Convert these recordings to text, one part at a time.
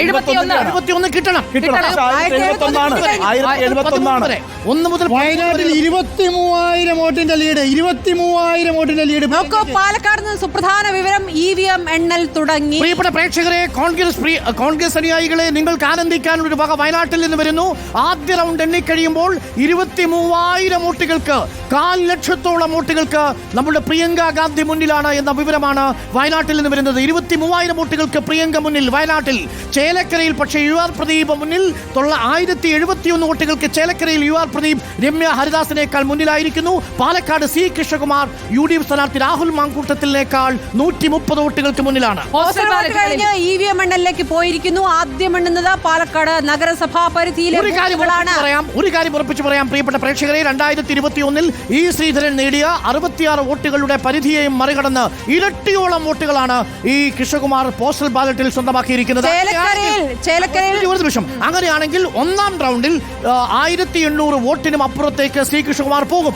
എഴുപത്തിയൊന്ന്. കിട്ടണം. കിട്ടണം. പക്ഷേ ആയിരത്തി എഴുപത്തൊന്നാണ് ആയിരത്തി എഴുപത്തൊന്നാണ്. ഒന്ന് മുതൽ വയനാട്ടിൽ ഇരുപത്തി മൂവായിരം വോട്ടിന്റെ ലീഡ്. ഇരുപത്തി മൂവായിരം വോട്ടിന്റെ ലീഡ് നോക്കൂ പാലക്കാട് നിന്ന് സുപ്രധാന വിവരം ഇ വി എം എണ്ണൽ തുടങ്ങി. പ്രിയപ്പെട്ട പ്രേക്ഷകരെ കോൺഗ്രസ് കോൺഗ്രസ് അനുയായികളെ നിങ്ങൾക്ക് ആനന്ദിക്കാൻ ഒരു വക വയനാട്ടിൽ നിന്ന് വരുന്നു. ആദ്യ റൗണ്ട് എണ്ണിക്കഴിയുമ്പോൾ ഇരുപത്തി മൂവായിരം വോട്ടുകൾക്ക് കാൽ ലക്ഷത്തോളം വോട്ടുകൾക്ക് നമ്മുടെ പ്രിയങ്ക ഗാന്ധി മുന്നിലാണ് എന്ന വിവരമാണ് വയനാട്ടിൽ നിന്ന് വരുന്നത്. ഇരുപത്തി മൂവായിരം വോട്ടുകൾക്ക് പ്രിയങ്ക മുന്നിൽ വയനാട്ടിൽ ചേലക്കരയിൽ പക്ഷേ യു ആർ പ്രദീപ് മുന്നിൽ തൊള്ള ആയിരത്തി എഴുപത്തിയൊന്ന് വോട്ടുകൾക്ക് ചേലക്കരയിൽ യു ആർ പ്രദീപ് രമ്യ ഹരിദാസിനേക്കാൾ മുന്നിലായിരിക്കുന്നു. Palakkad C Krishnakumar U D F സ്ഥാനാർത്ഥി രാഹുൽ മാങ്കൂട്ടത്തിലേക്കാൾ നൂറ്റി മുപ്പത് വോട്ടുകൾക്ക് മുന്നിലാണ്. ഇ വി എം എണ്ണലിലേക്ക് പോയിരിക്കുന്നു. ആദ്യം എണ്ണുന്നത് പാലക്കാട് നഗരസഭാ പരിധിയിലെ ഒരു കാര്യം പറയാം ഒരു കാര്യം ഉറപ്പിച്ചു പറയാം പ്രിയപ്പെട്ട പ്രേക്ഷകരെ രണ്ടായിരത്തി ഇരുപത്തി ഒന്നിൽ ഇ ശ്രീധരൻ നേടിയ അറുപത്തിയാറ് വോട്ടുകളുടെ പരിധിയെയും മറികടന്ന് ഇരട്ടിയോളം വോട്ടുകളാണ് ഈ കൃഷ്ണകുമാർ പോസ്റ്റൽ ബാലറ്റിൽ സ്വന്തമാക്കിയിരിക്കുന്നത്. ചേലക്കരയിൽ ചേലക്കരയിൽ ഒരു നിമിഷം. അങ്ങനെയാണെങ്കിൽ ഒന്നാം റൗണ്ടിൽ ആയിരത്തി എണ്ണൂറ് വോട്ടിനും അപ്പുറത്തേക്ക് ശ്രീകൃഷ്ണകുമാർ പോകും.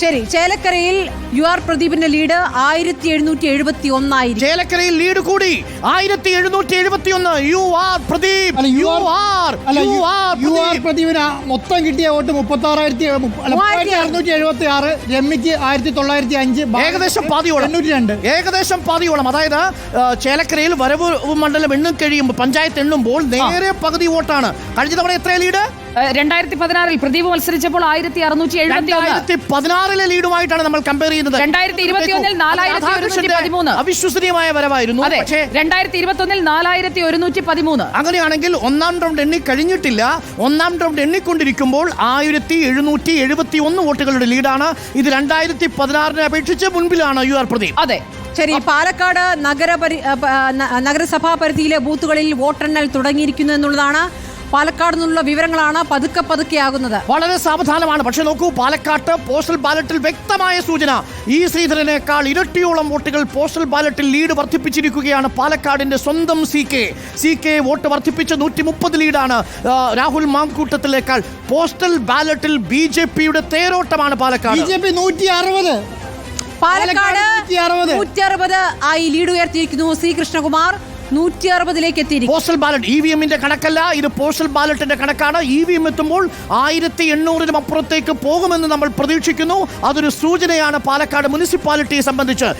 ശരി ചേലക്കരയിൽ യു ആർ പ്രദീപിന്റെ ലീഡ് ആയിരത്തി എഴുന്നൂറ്റി എഴുപത്തി ഒന്നായിരിക്കും ചേലക്കരയിൽ ലീഡ് കൂടി ആയിരത്തി എഴുന്നൂറ്റി എഴുപത്തി ഒന്ന് യു ആർ പ്രദീപ് അല്ല യു ആർ അല്ല U R U R Pradeep. പ്രദീപിന് മൊത്തം കിട്ടിയ വോട്ട് മുപ്പത്തി ആറായിരത്തി അറുന്നൂറ്റി എഴുപത്തി ആറ്. രമ്യക്ക് ആയിരത്തി തൊള്ളായിരത്തി അഞ്ച് ഏകദേശം പാതിയോളം. എണ്ണൂറ്റി രണ്ട് ഏകദേശം പാതിയോളം. അതായത് ആ, ചേലക്കരയിൽ വരവ് മണ്ഡലം എണ്ണും കഴിയുമ്പോൾ പഞ്ചായത്ത് എണ്ണുമ്പോൾ നേരെ പകുതി വോട്ടാണ്. കഴിഞ്ഞ തവണ എത്ര ലീഡ് രണ്ടായിരത്തി പതിനാറിൽ പ്രദീപ് മത്സരിച്ചപ്പോൾ ആയിരത്തി അറുന്നൂറ്റി എഴുപത്തി രണ്ടായിരത്തി പതിനാറിലെ ലീഡുമായിട്ടാണ് നമ്മൾ കമ്പയർ ചെയ്യുന്നത്. രണ്ടായിരത്തി ഇരുപത്തി ഒന്നിൽ നാലായിരത്തി ഒരുന്നൂറ്റി പതിമൂന്ന്. അവിശ്വസനീയമായ വരവായിരുന്നു. അതെ പക്ഷേ രണ്ടായിരത്തി ഇരുപത്തി ഒന്നിൽ നാലായിരത്തി ഒരുന്നൂറ്റി പതിമൂന്ന്. അങ്ങനെയാണെങ്കിൽ ഒന്നാം റൗണ്ട് എണ്ണി കഴിഞ്ഞിട്ടില്ല. ഒന്നാം റൗണ്ട് എണ്ണിക്കൊണ്ടിരിക്കുമ്പോൾ ആയിരത്തി എഴുന്നൂറ്റി എഴുപത്തി ഒന്ന് വോട്ടുകളുടെ ലീഡാണ്. ഇത് രണ്ടായിരത്തി പതിനാറിനെ അപേക്ഷിച്ച് മുൻപിലാണ് യു ആർ പ്രദീപ്. അതെ. ശരി പാലക്കാട് നഗരപരി നഗരസഭാ പരിധിയിലെ ബൂത്തുകളിൽ വോട്ടെണ്ണൽ തുടങ്ങിയിരിക്കുന്നു എന്നുള്ളതാണ് പാലക്കാട് നിന്നുള്ള വിവരങ്ങളാണ് പതുക്കെ പതുക്കെ ആകുന്നത് വളരെ സാവധാനമാണ്. പക്ഷെ നോക്കൂ പാലക്കാട്ട് പോസ്റ്റൽ ബാലറ്റിൽ വ്യക്തമായ സൂചന. ഈ ശ്രീധരനേക്കാൾ ഇരട്ടിയോളം വോട്ടുകൾ പോസ്റ്റൽ ബാലറ്റിൽ ലീഡ് വർദ്ധിപ്പിച്ചിരിക്കുകയാണ് പാലക്കാടിന്റെ സ്വന്തം C K. C K vote വർദ്ധിപ്പിച്ച് നൂറ്റി മുപ്പത് ലീഡാണ് രാഹുൽ മാങ്കൂട്ടത്തിലേക്കാൾ പോസ്റ്റൽ ബാലറ്റിൽ ബി ജെ പിയുടെ തേരോട്ടമാണ് ബി പാലക്കാട് ജെ പി നൂറ്റി അറുപത് പാലക്കാട് പാലക്കാട് 160. നൂറ്റി അറുപത് ആയി ലീഡ് ഉയർത്തിയിരിക്കുന്നു സി കൃഷ്ണകുമാർ. നൂറ്റി അറുപതിലേക്ക് എത്തിയിരിക്കുന്നു പോസ്റ്റൽ ബാലറ്റ് ഇ വി എമ്മിന്റെ കണക്കല്ല ഇത് പോസ്റ്റൽ ബാലറ്റിന്റെ കണക്കാണ്. ഇ വി എം എത്തുമ്പോൾ ആയിരത്തി എണ്ണൂറിനും അപ്പുറത്തേക്ക് പോകുമെന്ന് നമ്മൾ പ്രതീക്ഷിക്കുന്നു. അതൊരു സൂചനയാണ് പാലക്കാട് മുനിസിപ്പാലിറ്റിയെ സംബന്ധിച്ച്.